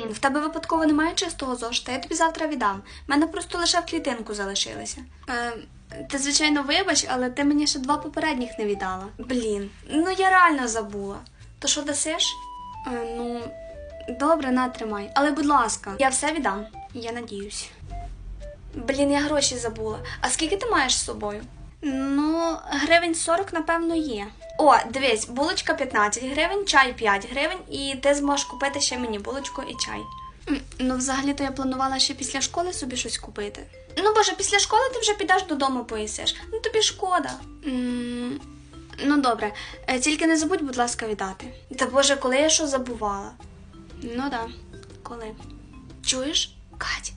Блін, в тебе випадково немає чистого зошита, я тобі завтра віддам. У мене просто лише в клітинку залишилися. Е, ти, звичайно, вибач, але ти мені ще два попередніх не віддала. Блін, ну я реально забула. То що дасиш? Е, ну, добре, на, тримай. Але будь ласка, я все віддам. Я надіюсь. Блін, я гроші забула. А скільки ти маєш з собою? Ну, гривень 40, напевно, є. О, дивись, булочка 15 гривень, чай 5 гривень, і ти зможеш купити ще мені булочку і чай. Ну, взагалі-то я планувала ще після школи собі щось купити. Ну, боже, після школи ти вже підеш додому поїсиш. Ну тобі шкода. М, Ну, добре, Е, тільки не забудь, будь ласка, віддати. Та боже, коли я що забувала? Ну да, коли. Чуєш, Кать?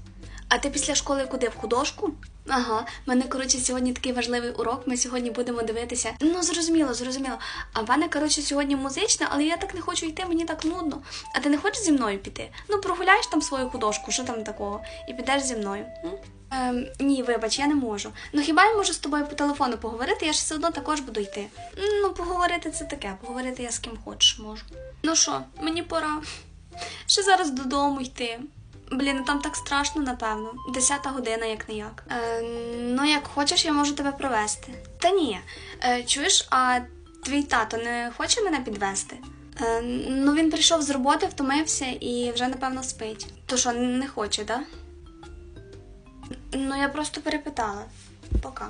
А ти після школи куди? В художку? Ага, в мене, коротше, сьогодні такий важливий урок. Ми сьогодні будемо дивитися. Ну, зрозуміло, зрозуміло. А в мене, коротше, сьогодні музична, але я так не хочу йти, мені так нудно. А ти не хочеш зі мною піти? Ну, прогуляєш там свою художку, що там такого, і підеш зі мною. Ем, ні, вибач, я не можу. Ну хіба я можу з тобою по телефону поговорити? Я ж все одно також буду йти. Ну, поговорити це таке, поговорити я з ким хочеш можу. Ну що, мені пора. Ще зараз додому йти. Блін, там так страшно, напевно. Десята година, як не як. Е, ну, як хочеш, я можу тебе провести. Та ні. Е, чуєш, а твій тато не хоче мене підвести? Е, ну, він прийшов з роботи, втомився і вже, напевно, спить. То що, не хоче? Да? Ну, я просто перепитала. Пока.